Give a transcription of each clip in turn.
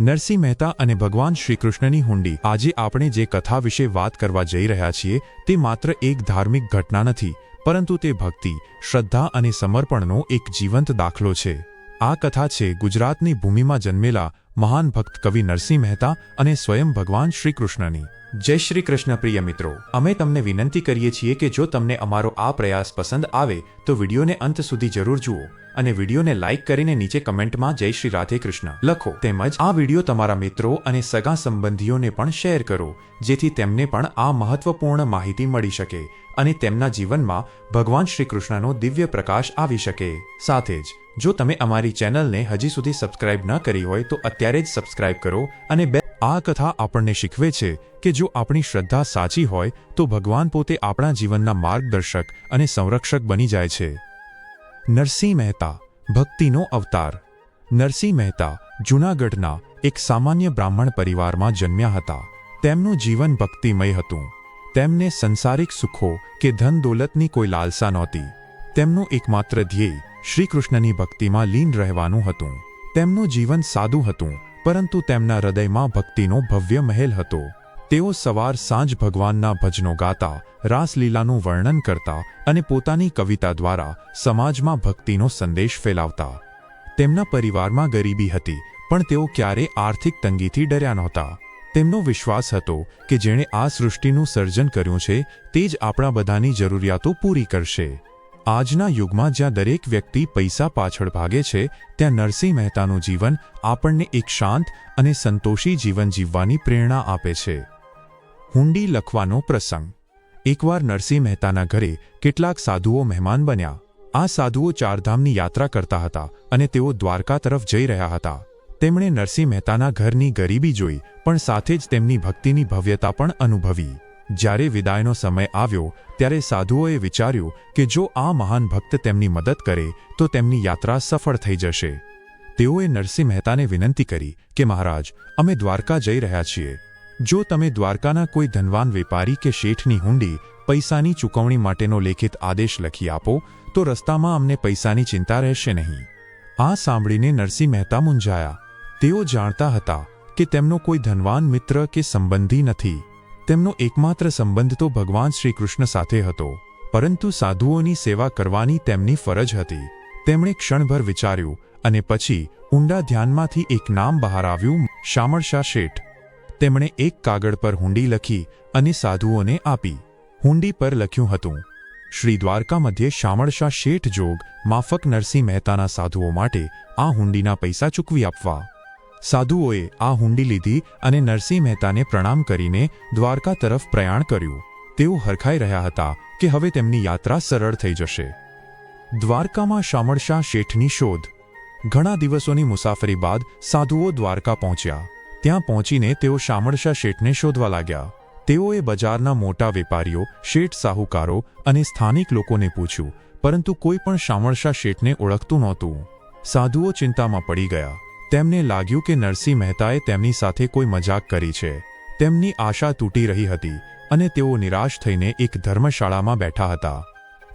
નરસિંહ મહેતા અને ભગવાન શ્રીકૃષ્ણની હુંડી. આજે આપણે જે કથા વિશે વાત કરવા જઈ રહ્યા છીએ, તે માત્ર એક ધાર્મિક ઘટના નથી, પરંતુ તે ભક્તિ, શ્રદ્ધા અને સમર્પણનો એક જીવંત દાખલો છે. આ કથા છે ગુજરાતની ભૂમિમાં જન્મેલા મહાન ભક્ત કવિ નરસિંહ મહેતા અને સ્વયં ભગવાન શ્રીકૃષ્ણની. જય શ્રી કૃષ્ણ પ્રિય મિત્રો, અમે તમને વિનંતી કરીએ છીએ કે જો તમને અમારો આ પ્રયાસ પસંદ આવે, તો વિડીયોને અંત સુધી જરૂર જુઓ અને વિડીયોને લાઇક કરીને નીચે કમેન્ટમાં જય શ્રી રાધે કૃષ્ણ લખો. તેમજ આ વીડિયો તમારા મિત્રો અને સગા સંબંધીઓને પણ શેર કરો, જેથી તેમને પણ આ મહત્વપૂર્ણ માહિતી મળી શકે અને તેમના જીવનમાં ભગવાન શ્રી કૃષ્ણનો દિવ્ય પ્રકાશ આવી શકે. સાથે જ જો તમે અમારી ચેનલને હજી સુધી સબસ્ક્રાઇબ ન કરી હોય તો અત્યારે જ સબસ્ક્રાઇબ કરો અને બે આ કથા આપણને શીખવે છે કે જો આપણી શ્રદ્ધા સાચી હોય તો ભગવાન પોતે આપણા જીવનના માર્ગદર્શક અને સંરક્ષક બની જાય છે. નરસિંહ મહેતા, ભક્તિનો અવતાર. નરસિંહ મહેતા જૂનાગઢના એક સામાન્ય બ્રાહ્મણ પરિવારમાં જન્મ્યા હતા. તેમનું જીવન ભક્તિમય હતું. તેમને સંસારિક સુખો કે ધન દોલતની કોઈ લાલસા નહોતી. તેમનું એકમાત્ર ધ્યેય શ્રીકૃષ્ણની ભક્તિમાં લીન રહેવાનું હતું. તેમનું જીવન સાદું હતું, પરંતુ તેમના હૃદયમાં ભક્તિનો ભવ્ય મહેલ હતો. તેઓ સવાર સાંજ ભગવાનના ભજનો ગાતા, રાસલીલાનું વર્ણન કરતા અને પોતાની કવિતા દ્વારા સમાજમાં ભક્તિનો સંદેશ ફેલાવતા. તેમના પરિવારમાં ગરીબી હતી, પણ તેઓ ક્યારે આર્થિક તંગીથી ડર્યા નહોતા. તેમનો વિશ્વાસ હતો કે જેણે આ સૃષ્ટિનું સર્જન કર્યું છે, તે જ આપણા બધાની જરૂરિયાતો પૂરી કરશે. આજના યુગમાં જ્યાં દરેક વ્યક્તિ પૈસા પાછળ ભાગે છે, ત્યાં નરસિંહ મહેતાનું જીવન આપણને એક શાંત અને સંતોષી જીવન જીવવાની પ્રેરણા આપે છે. હુંડી લખવાનો પ્રસંગ. એકવાર નરસિંહ મહેતાના ઘરે કેટલાક સાધુઓ મહેમાન બન્યા. આ સાધુઓ ચારધામની યાત્રા કરતા હતા અને તેઓ દ્વારકા તરફ જઈ રહ્યા હતા. તેમણે નરસિંહ મહેતાના ઘરની ગરીબી જોઈ, પણ સાથે જ તેમની ભક્તિની ભવ્યતા પણ અનુભવી. જ્યારે વિદાયનો સમય આવ્યો, ત્યારે સાધુઓએ વિચાર્યું કે જો આ મહાન ભક્ત તેમની મદદ કરે, તો તેમની યાત્રા સફળ થઈ જશે. તેઓએ નરસિંહ મહેતાને વિનંતી કરી કે, મહારાજ, અમે દ્વારકા જઈ રહ્યા છીએ. જો તમે દ્વારકાના કોઈ ધનવાન વેપારી કે શેઠની હુંડી પૈસાની ચૂકવણી માટેનો લેખિત આદેશ લખી આપો, તો રસ્તામાં અમને પૈસાની ચિંતા રહેશે નહીં. આ સાંભળીને નરસિંહ મહેતા મૂંઝાયા. તેઓ જાણતા હતા કે તેમનો કોઈ ધનવાન મિત્ર કે સંબંધી નથી. તેમનો એકમાત્ર સંબંધ તો ભગવાન શ્રીકૃષ્ણ સાથે હતો, પરંતુ સાધુઓની સેવા કરવાની તેમની ફરજ હતી. તેમણે ક્ષણભર વિચાર્યું અને પછી ઊંડા ધ્યાનમાંથી એક નામ બહાર આવ્યું, શામળશા શેઠ. તેમણે એક કાગળ પર હુંડી લખી અને સાધુઓને આપી. હુંડી પર લખ્યું હતું, શ્રી દ્વારકા મધ્યે શામળશા શેઠ જોગ માફક નરસિંહ મહેતાના સાધુઓ માટે આ હુંડીના પૈસા ચૂકવી આપવા. સાધુઓએ આ હુંડી લીધી અને નરસિંહ મહેતાને પ્રણામ કરીને દ્વારકા તરફ પ્રયાણ કર્યું. તેઓ હરખાઈ રહ્યા હતા કે હવે તેમની યાત્રા સરળ થઈ જશે. દ્વારકામાં શામળશા શેઠની શોધ. ઘણા દિવસોની મુસાફરી બાદ સાધુઓ દ્વારકા પહોંચ્યા. ત્યાં પહોંચીને તેઓ શામળશા શેઠને શોધવા લાગ્યા. તેઓએ બજારના મોટા વેપારીઓ, શેઠ સાહુકારો અને સ્થાનિક લોકોને પૂછ્યું, પરંતુ કોઈ પણ શામળશા શેઠને ઓળખતું નહોતું. સાધુઓ ચિંતામાં પડી ગયા. તેમને લાગ્યું કે નરસિંહ મહેતાએ તેમની સાથે કોઈ મજાક કરી છે. તેમની આશા તૂટી રહી હતી અને તેઓ નિરાશ થઈને એક ધર્મશાળામાં બેઠા હતા.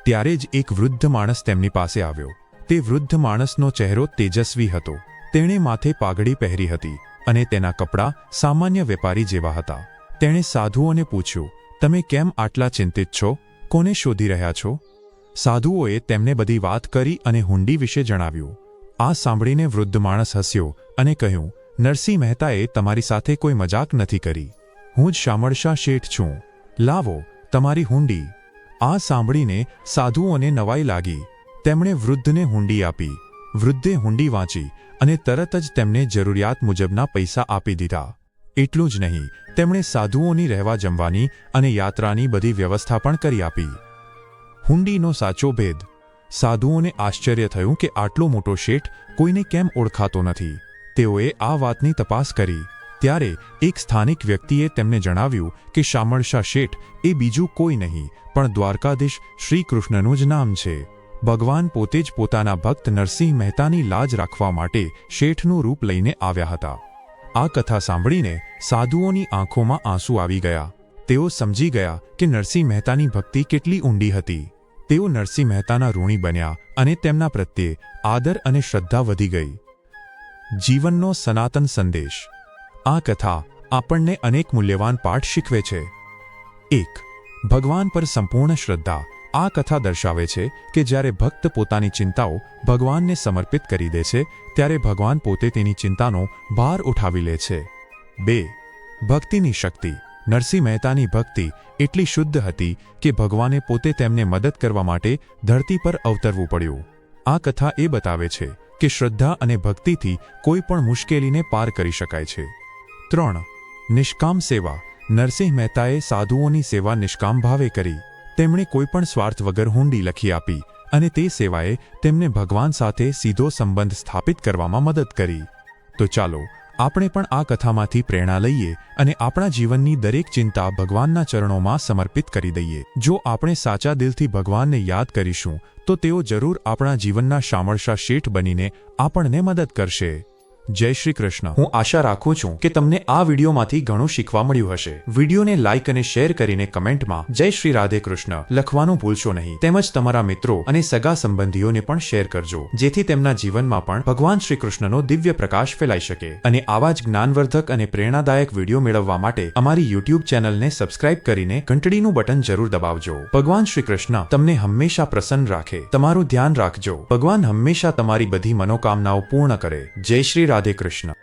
ત્યારે જ એક વૃદ્ધ માણસ તેમની પાસે આવ્યો. તે વૃદ્ધ માણસનો ચહેરો તેજસ્વી હતો. તેણે માથે પાઘડી પહેરી હતી અને તેના કપડાં સામાન્ય વેપારી જેવા હતા. તેણે સાધુઓને પૂછ્યું, તમે કેમ આટલા ચિંતિત છો? કોને શોધી રહ્યા છો? સાધુઓએ તેમને બધી વાત કરી અને હુંડી વિશે જણાવ્યું. આ સાંભળીને વૃદ્ધ માણસ હસ્યો અને કહ્યું, નરસિંહ મહેતાએ તમારી સાથે કોઈ મજાક નથી કરી. હું જ શામળશા શેઠ છું. લાવો, તમારી હુંડી. આ સાંભળીને સાધુઓને નવાઈ લાગી. તેમણે વૃદ્ધને હુંડી આપી. વૃદ્ધે હુંડી વાંચી અને તરત જ તેમને જરૂરિયાત મુજબના પૈસા આપી દીધા. એટલું જ નહીં, તેમણે સાધુઓની રહેવા જમવાની અને યાત્રાની બધી વ્યવસ્થા પણ કરી આપી. હુંડીનો સાચો ભેદ. સાધુઓને આશ્ચર્ય થયું કે આટલો મોટો શેઠ કોઈને કેમ ઓળખાતો નથી. તેઓએ આ વાતની તપાસ કરી. ત્યારે એક સ્થાનિક વ્યક્તિએ તેમને જણાવ્યું કે શામળશા શેઠ એ બીજું કોઈ નહીં, પણ દ્વારકાધીશ શ્રીકૃષ્ણનું જ નામ છે. ભગવાન પોતે જ પોતાના ભક્ત નરસિંહ મહેતાની લાજ રાખવા માટે શેઠનું રૂપ લઈને આવ્યા હતા. આ કથા સાંભળીને સાધુઓની આંખોમાં આંસુ આવી ગયા. તેઓ સમજી ગયા કે નરસિંહ મહેતાની ભક્તિ કેટલી ઊંડી હતી. તેઓ નરસિંહ મહેતાના ઋણી બન્યા અને તેમના પ્રત્યે આદર અને શ્રદ્ધા વધી ગઈ. જીવનનો સનાતન સંદેશ. આ કથા આપણને અનેક મૂલ્યવાન પાઠ શીખવે છે. એક, ભગવાન પર સંપૂર્ણ શ્રદ્ધા. આ કથા દર્શાવે છે કે જ્યારે ભક્ત પોતાની ચિંતાઓ ભગવાનને સમર્પિત કરી દે છે, ત્યારે ભગવાન પોતે તેની ચિંતાનો ભાર ઉઠાવી લે છે. બે, ભક્તિની શક્તિ. નરસિંહ મહેતાની ભક્તિ એટલી શુદ્ધ હતી કે ભગવાને પોતે તેમને મદદ કરવા માટે ધરતી પર અવતરવું પડ્યું. આ કથા એ બતાવે છે કે શ્રદ્ધા અને ભક્તિથી કોઈ પણ મુશ્કેલીને પાર કરી શકાય છે. ત્રણ, નિષ્કામ સેવા. નરસિંહ મહેતાએ સાધુઓની સેવા નિષ્કામ ભાવે કરી. તેમણે કોઈપણ સ્વાર્થ વગર હુંડી લખી આપી અને તે સેવાએ તેમને ભગવાન સાથે સીધો સંબંધ સ્થાપિત કરવામાં મદદ કરી. તો ચાલો આપણે પણ આ કથામાંથી પ્રેરણા લઈએ અને આપણા જીવનની દરેક ચિંતા ભગવાનના ચરણોમાં સમર્પિત કરી દઈએ. જો આપણે સાચા દિલથી ભગવાનને યાદ કરીશું, તો તેઓ જરૂર આપણા જીવનના શામળશા શેઠ બનીને આપણને મદદ કરશે. જય શ્રી કૃષ્ણ. હું આશા રાખું છું કે તમને આ વિડીયોમાંથી ઘણું શીખવા મળ્યું હશે. વિડીયોને લાઇક અને શેર કરીને કમેન્ટમાં જય શ્રી રાધે કૃષ્ણ લખવાનું ભૂલશો નહીં. તેમજ તમારા મિત્રો અને સગા સંબંધીઓને પણ શેર કરજો, જેથી તેમના જીવનમાં પણ ભગવાન શ્રી કૃષ્ણનો દિવ્ય પ્રકાશ ફેલાઈ શકે. અને આવા જ જ્ઞાનવર્ધક અને પ્રેરણાદાયક વીડિયો મેળવવા માટે અમારી યુટ્યુબ ચેનલને સબસ્ક્રાઇબ કરીને ઘંટડીનું બટન જરૂર દબાવજો. ભગવાન શ્રી કૃષ્ણ તમને હંમેશા પ્રસન્ન રાખે. તમારું ધ્યાન રાખજો. ભગવાન હંમેશા તમારી બધી મનોકામનાઓ પૂર્ણ કરે. જય શ્રી રાધે કૃષ્ણ.